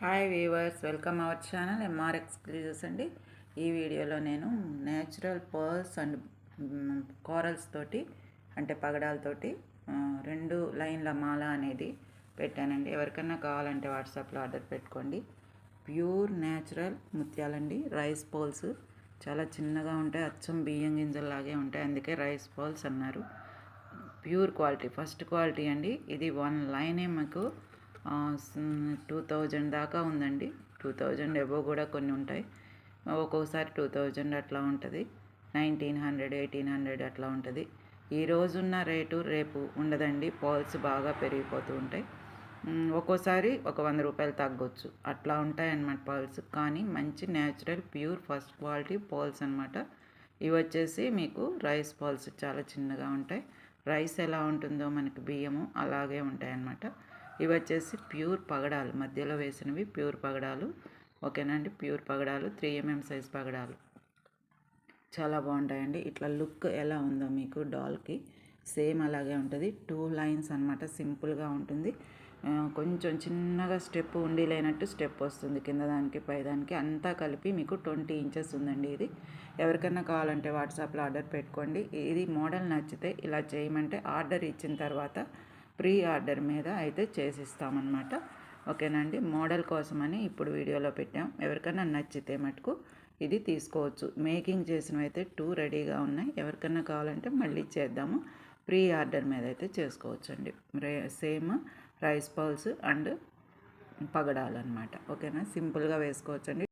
Hi viewers welcome our channel MR exclusives అండి. ఈ వీడియోలో నేను నేచురల్ పర్ల్స్ అండ్ కోరల్స్ తోటి అంటే పగడాలతోటి రెండు లైన్ల మాల అనేది పెట్టానండి. ఎవరికైనా కావాలంటే వాట్సాప్లో ఆర్డర్ పెట్టుకోండి. ప్యూర్ నేచురల్ ముత్యాలండి. రైస్ పోల్స్ చాలా చిన్నగా ఉంటాయి. అచ్చం బియ్యం గింజల్లాగే ఉంటాయి. అందుకే రైస్ పోల్స్ అన్నారు. ప్యూర్ క్వాలిటీ ఫస్ట్ క్వాలిటీ అండి. ఇది వన్ లైనే మాకు టూ థౌజండ్ దాకా ఉందండి. టూ థౌజండ్ ఎబో కూడా కొన్ని ఉంటాయి. ఒక్కొక్కసారి టూ థౌజండ్ అట్లా ఉంటుంది. నైన్టీన్ హండ్రెడ్ ఎయిటీన్ హండ్రెడ్ అట్లా ఉంటుంది. ఈ రోజున్న రేటు రేపు ఉండదండి. పాల్స్ బాగా పెరిగిపోతూ ఉంటాయి. ఒక్కోసారి ఒక వంద రూపాయలు తగ్గొచ్చు. అట్లా ఉంటాయి అన్నమాట పాల్స్. కానీ మంచి natural pure first quality pearls అన్నమాట. ఇవి వచ్చేసి మీకు రైస్ పాల్స్ చాలా చిన్నగా ఉంటాయి. రైస్ ఎలా ఉంటుందో మనకి బియ్యము అలాగే ఉంటాయి అన్నమాట ఇవి వచ్చేసి ప్యూర్ పగడాలు. మధ్యలో వేసినవి ప్యూర్ పగడాలు. ఓకేనండి ప్యూర్ పగడాలు. త్రీ ఎంఎం సైజ్ పగడాలు. చాలా బాగుంటాయండి. ఇట్లా లుక్ ఎలా ఉందో మీకు డాల్కి. సేమ్ అలాగే ఉంటుంది. టూ లైన్స్ అనమాట సింపుల్గా ఉంటుంది. కొంచెం చిన్నగా స్టెప్ ఉండి లేనట్టు స్టెప్ వస్తుంది. కింద దానికి పై దానికి అంతా కలిపి మీకు ట్వంటీ ఇంచెస్ ఉందండి ఇది. ఎవరికైనా కావాలంటే వాట్సాప్లో ఆర్డర్ పెట్టుకోండి. ఇది మోడల్ నచ్చితే ఇలా చేయమంటే ఆర్డర్ ఇచ్చిన తర్వాత ప్రీ ఆర్డర్ మీద అయితే చేసిస్తామన్నమాట. ఓకేనండి? మోడల్ కోసమని ఇప్పుడు వీడియోలో పెట్టాం. ఎవరికైనా నచ్చితే మటుకు ఇది తీసుకోవచ్చు. మేకింగ్ చేసినవి అయితే టూ రెడీగా ఉన్నాయి. ఎవరికైనా కావాలంటే మళ్ళీ చేద్దాము. ప్రీ ఆర్డర్ మీద అయితే చేసుకోవచ్చు అండి సేమ్ రైస్ పౌల్స్ అండ్ పగడాలు అనమాట ఓకేనా? సింపుల్గా వేసుకోవచ్చు అండి